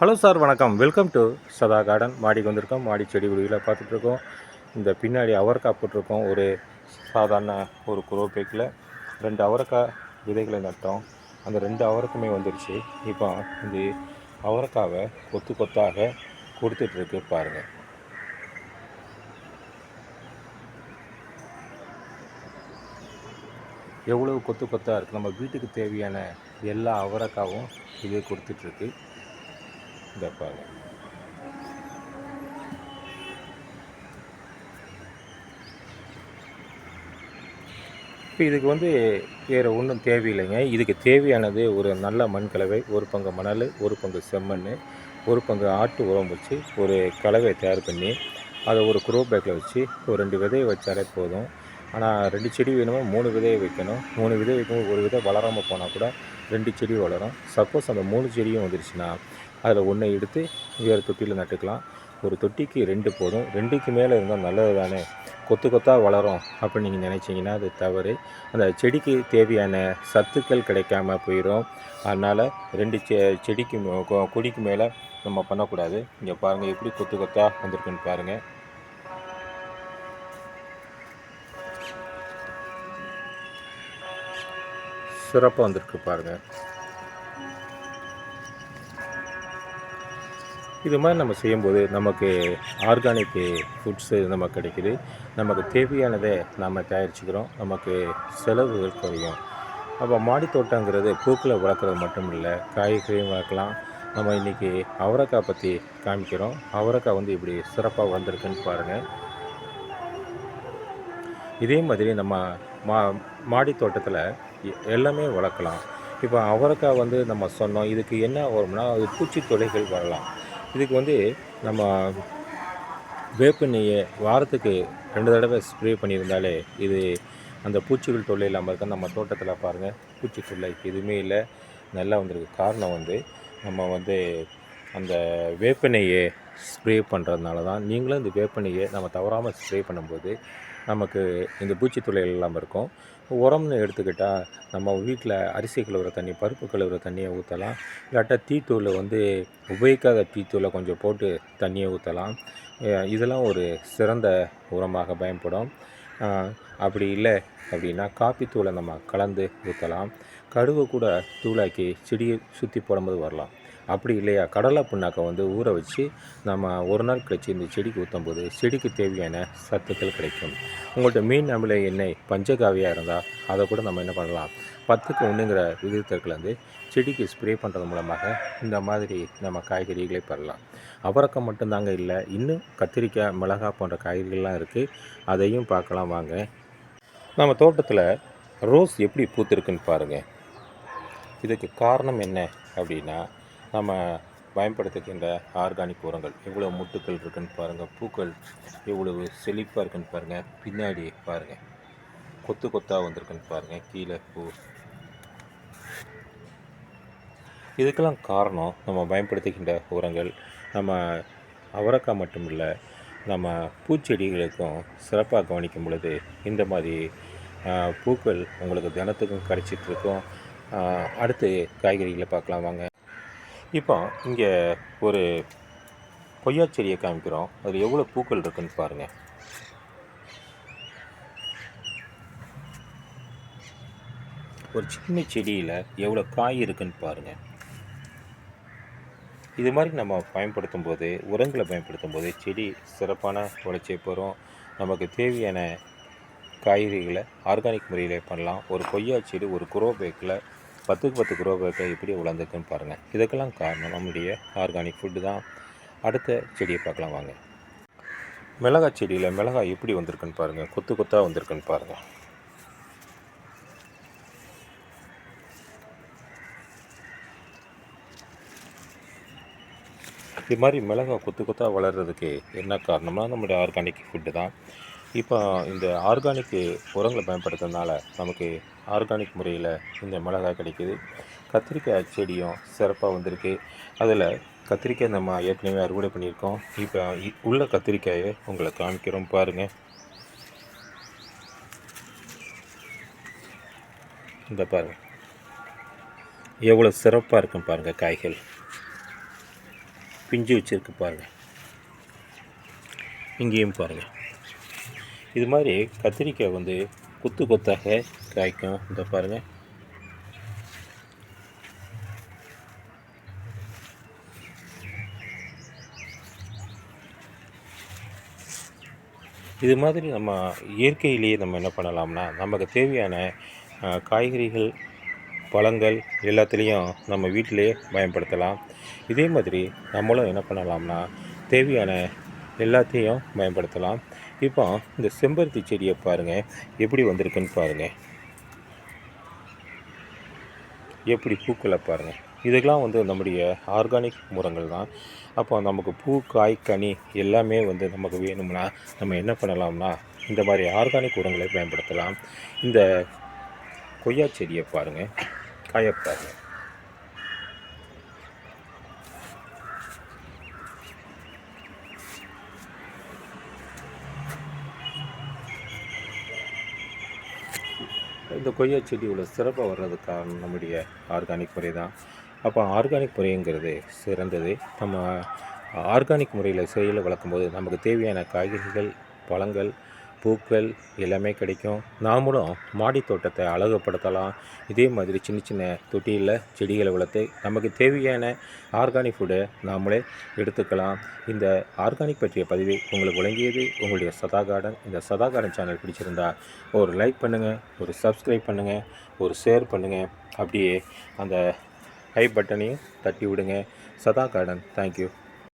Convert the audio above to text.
Hello sir வணக்கம். Welcome to Sadha garden மாடிக்கு வந்திருக்கோம். மாடி செடி கொடிகளை பார்த்துட்ருக்கோம். இந்த பின்னாடி அவரைக்காய் போட்டிருக்கோம். ஒரு சாதாரண ஒரு குரோ பேக்கில் ரெண்டு அவரைக்காய் விதைகளை நட்டோம். அந்த ரெண்டு அவரைக்குமே வந்துருச்சு. இப்போ இந்த அவரைக்காவை கொத்து கொத்தாக கொடுத்துட்ருக்கு பாருங்கள் எவ்வளவு கொத்து கொத்தாக இருக்குது நம்ம வீட்டுக்கு தேவையான எல்லா அவரைக்காவும் இது கொடுத்துட்ருக்கு. இந்த பாருங்க இப்போ இதுக்கு வந்து வேறு ஒன்றும் தேவையில்லைங்க. இதுக்கு தேவையானது ஒரு நல்ல மண் கலவை ஒரு பங்கு மணல் ஒரு பங்கு செம்மண் ஒரு பங்கு ஆட்டு உரம் வச்சு ஒரு கலவையை தயார் பண்ணி அதை ஒரு குரோ பேக்கில் வச்சு ஒரு ரெண்டு விதையை வச்சாலே போதும். ஆனால் ரெண்டு செடி வேணுமோ? மூணு விதையை வைக்கணும். மூணு விதை வைக்கும் ஒரு விதை வளராமல் போனால் கூட ரெண்டு செடி வளரும். சப்போஸ் அந்த மூணு செடியும் வந்துருச்சுன்னா அதில் ஒன்றை எடுத்து வேறு தொட்டியில் நட்டுக்கலாம். ஒரு தொட்டிக்கு ரெண்டு போதும். ரெண்டுக்கு மேலே இருந்தால் நல்லது தானே கொத்து கொத்தாக வளரும் அப்படின்னு நீங்கள் நினச்சிங்கன்னா அது தவறு. அந்த செடிக்கு தேவையான சத்துக்கள் கிடைக்காம போயிடும் அதனால் ரெண்டு செ செடிக்கு மே- கொ- கொடிக்கு மேலே நம்ம பண்ணக்கூடாது. இங்கே பாருங்கள் எப்படி கொத்து கொத்தாக வந்திருக்குன்னு பாருங்கள் சிறப்பாக வந்திருக்கு பாருங்கள் இது மாதிரி நம்ம செய்யும்போது நமக்கு ஆர்கானிக் ஃபுட்ஸு நமக்கு கிடைக்குது. நமக்கு தேவையானதை நம்ம தயாரிச்சுக்கிறோம். நமக்கு செலவுகள் குறையும். அப்போ மாடித் தோட்டங்கிறது பூக்களை வளர்க்குறது மட்டும் இல்லை காய்கறியும் வளர்க்கலாம். நம்ம இன்றைக்கி அவரைக்காய் பற்றி காமிக்கிறோம். அவரைக்காய் வந்து இப்படி சிறப்பாக வந்திருக்குன்னு பாருங்கள் இதே மாதிரி நம்ம மா மாடி தோட்டத்தில் எல்லாமே வளர்க்கலாம். இப்போ அவரைக்காய் வந்து நம்ம சொன்னோம் இதுக்கு என்ன வரும்னா அது பூச்சி தொல்லைகள் வரலாம். இதுக்கு வந்து நம்ம வேப்பெண்ணெயை வாரத்துக்கு ரெண்டு தடவை ஸ்ப்ரே பண்ணியிருந்தாலே இது அந்த பூச்சிகள் தொல்லை இல்லாமல் இருக்க நம்ம தோட்டத்தில் பாருங்கள் பூச்சி தொல்லை எதுவுமே இல்லை நல்லா வந்திருக்கு. காரணம் வந்து நம்ம வந்து அந்த வேப்பெண்ணெயை ஸ்ப்ரே பண்ணுறதுனால தான் நீங்களும் இந்த வேப்பெண்ணெயை நம்ம தவறாமல் ஸ்ப்ரே பண்ணும்போது நமக்கு இந்த பூச்சி தொல்லைகள் இல்லாமல் இருக்கும். உரம்னு எடுத்துக்கிட்டால் நம்ம வீட்டில் அரிசி கழுவுற தண்ணி பருப்பு கழுவுற தண்ணியை ஊற்றலாம் இல்லாட்டா தீத்தூளை வந்து உபயோகிக்காத தீத்தூளை கொஞ்சம் போட்டு தண்ணியை ஊற்றலாம் இதெல்லாம் ஒரு சிறந்த உரமாக பயன்படும். அப்படி இல்லை அப்படின்னா காப்பி தூளை நம்ம கலந்து ஊற்றலாம் கடுவை கூட தூளாக்கி செடியை சுற்றி போடும்போது வரலாம். அப்படி இல்லையா? கடலை புண்ணாக்கை வந்து ஊற வச்சு நம்ம ஒரு நாள் கழிச்சு இந்த செடிக்கு ஊற்றும்போது செடிக்கு தேவையான சத்துக்கள் கிடைக்கும். உங்கள்கிட்ட மீன் அமில எண்ணெய் பஞ்சகாவியாக இருந்தால் அதை கூட நம்ம என்ன பண்ணலாம்? பத்துக்கு ஒன்றுங்கிற விகிதத்திற்கு வந்து செடிக்கு ஸ்ப்ரே பண்ணுறது மூலமாக இந்த மாதிரி நம்ம காய்கறிகளை பெறலாம். அவரக்காய் மட்டும்தாங்க இல்லை இன்னும் கத்திரிக்காய் மிளகாய் போன்ற காய்கறிகள்லாம் இருக்குது அதையும் பார்க்கலாம் வாங்க. நம்ம தோட்டத்தில் ரோஸ் எப்படி பூத்திருக்குன்னு பாருங்கள் இதுக்கு காரணம் என்ன அப்படின்னா நம்ம பயன்படுத்துகின்ற ஆர்கானிக் உரங்கள். எவ்வளோ முட்டுக்கள் இருக்குன்னு பாருங்கள் பூக்கள் எவ்வளவு செழிப்பாக இருக்குன்னு பாருங்கள் பின்னாடி பாருங்கள் கொத்து கொத்தாக வந்திருக்குன்னு பாருங்கள் கீழே பூ. இதுக்கெல்லாம் காரணம் நம்ம பயன்படுத்துகின்ற உரங்கள். நம்ம அவரைக்காய் மட்டும் இல்லை நம்ம பூச்செடிகளுக்கும் சிறப்பாக கவனிக்கும் பொழுது இந்த மாதிரி பூக்கள் உங்களுக்கு தினத்துக்கும் கிடச்சிட்ருக்கும் அடுத்து காய்கறிகளை பார்க்கலாம் வாங்க. இப்போ இங்கே ஒரு கொய்யா செடியை காமிக்கிறோம். அதில் எவ்வளோ பூக்கள் இருக்குன்னு பாருங்கள் ஒரு சின்ன செடியில் எவ்வளோ காய் இருக்குன்னு பாருங்கள் இது மாதிரி நம்ம பயன்படுத்தும் போது உரங்களை பயன்படுத்தும் போது செடி சிறப்பான உழைச்சியை பெறும். நமக்கு தேவையான காய்கறிகளை ஆர்கானிக் முறையில் பண்ணலாம். ஒரு கொய்யா செடி ஒரு குரோ பேக்கில் பத்துக்கு பத்து குரோ பேக்கை எப்படி வளர்ந்துருக்குன்னு பாருங்கள் இதுக்கெல்லாம் காரணம் நம்முடைய ஆர்கானிக் ஃபுட்டு தான். அடுத்த செடியை பார்க்கலாம் வாங்க. மிளகாய் செடியில் மிளகாய் எப்படி வந்திருக்குன்னு பாருங்கள் கொத்து கொத்தாக வந்திருக்குன்னு பாருங்கள் இது மாதிரி மிளகாய் கொத்து கொத்தாக வளர்கிறதுக்கு என்ன காரணம்னா நம்முடைய ஆர்கானிக் ஃபுட்டு தான். இப்போ இந்த ஆர்கானிக் உரங்களை பயன்படுத்துறதுனால நமக்கு ஆர்கானிக் முறையில் இந்த மிளகாய் கிடைக்குது. கத்திரிக்காய் செடியும் சிறப்பாக வந்திருக்கு. அதில் கத்திரிக்காய் நம்ம ஏற்கனவே அறுவடை பண்ணியிருக்கோம். இப்போ இ- உள்ள கத்திரிக்காயை உங்களை காமிக்கிறோம் பாருங்கள் இந்த பாருங்கள் எவ்வளோ சிறப்பாக இருக்கும் பாருங்கள் காய்கள். பிஞ்சு வச்சுருக்கு பாருங்கள் இங்கேயும் பாருங்கள் இது மாதிரி கத்திரிக்காய் வந்து கொத்து கொத்தாக காய்க்கும். இந்த பாருங்கள் இது மாதிரி நம்ம இயற்கையிலேயே நம்ம என்ன பண்ணலாம்னா நமக்கு தேவையான காய்கறிகள் பழங்கள் எல்லாத்துலேயும் நம்ம வீட்டிலேயே பயன்படுத்தலாம். இதே மாதிரி நம்மளும் என்ன பண்ணலாம்னா தேவையான எல்லாத்தையும் பயன்படுத்தலாம். இப்போ இந்த செம்பருத்தி செடியை பாருங்கள் எப்படி வந்திருக்குன்னு பாருங்கள் எப்படி பூக்களை பாருங்கள் இதுக்கெலாம் வந்து நம்முடைய ஆர்கானிக் உரங்கள் தான். அப்போ நமக்கு பூ காய் கனி எல்லாமே வந்து நமக்கு வேணும்னா நம்ம என்ன பண்ணலாம்னா இந்த மாதிரி ஆர்கானிக் உரங்களை பயன்படுத்தலாம். இந்த கொய்யா செடியை பாருங்கள் காயை பாருங்கள் இந்த கொய்யா செடி இவ்வளோ சிறப்பாக வர்றதுக்கு நம்முடைய ஆர்கானிக் முறை தான். அப்போ ஆர்கானிக் முறைங்கிறது சிறந்தது. நம்ம ஆர்கானிக் முறையில் செயலில் வளர்க்கும்போது நமக்கு தேவையான காய்கறிகள் பழங்கள் பூக்கள் எல்லாமே கிடைக்கும். நாமளும் மாடி தோட்டத்தை அழகுப்படுத்தலாம் இதே மாதிரி சின்ன சின்ன தொட்டியில் செடிகளை வளர்த்து நமக்கு தேவையான ஆர்கானிக் ஃபுட்டை நாமளே எடுத்துக்கலாம். இந்த ஆர்கானிக் பற்றிய பதிவை உங்களுக்கு வழங்கியது உங்களுடைய சதா கார்டன். இந்த சதா கார்டன் சேனல் பிடிச்சிருந்தா ஒரு லைக் பண்ணுங்கள் ஒரு சப்ஸ்கிரைப் பண்ணுங்கள் ஒரு ஷேர் பண்ணுங்கள் அப்படியே அந்த ஹை பட்டனையும் தட்டி விடுங்க. சதா கார்டன் தேங்க்யூ